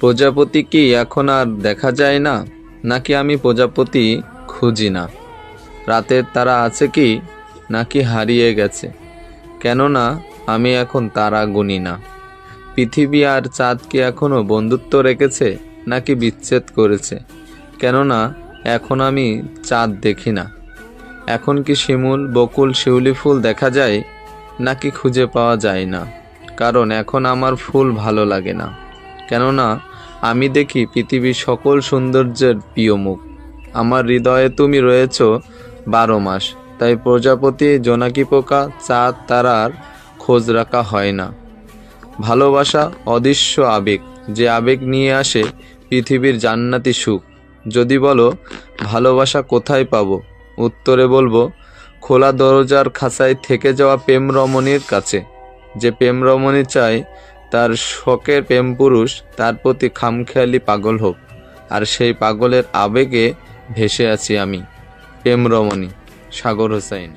প্রজাপতি কি এখন আর দেখা যায় না? নাকি আমি প্রজাপতি খুঁজি না? রাতের তারা আছে কি? নাকি হারিয়ে গেছে? কেননা আমি এখন তারা গুনি না। পৃথিবী আর চাঁদ কি এখনও বন্ধুত্ব রেখেছে, নাকি বিচ্ছেদ করেছে? কেননা এখন আমি চাঁদ দেখি না। এখন কি শিমুল, বকুল, শিউলি ফুল দেখা যায়, নাকি খুঁজে পাওয়া যায় না? কারণ এখন আমার ফুল ভালো লাগে না। কেননা আমি দেখি পৃথিবীর সকল সৌন্দর্যের প্রিয় মুখ। আমার হৃদয়ে তুমি রয়েছ বারো মাস, তাই প্রজাপতি জোনাকি পোকা চাঁদ তারার খোঁজ রাখা হয় না। ভালোবাসা অদৃশ্য আবেগ, যে আবেগ নিয়ে আসে পৃথিবীর জান্নাতি সুখ। যদি বলো, ভালোবাসা কোথায় পাবো? উত্তরে বলব, খোলা দরজার খাঁচায় থেকে যাওয়া প্রেম রমণীর কাছে। যে প্রেম রমণী চায় তার শখের প্রেম পুরুষ তার প্রতি খামখেয়ালি পাগল হোক, আর সেই পাগলের আবেগে ভেসে আছি আমি প্রেম রমণী সাগর হোসাইন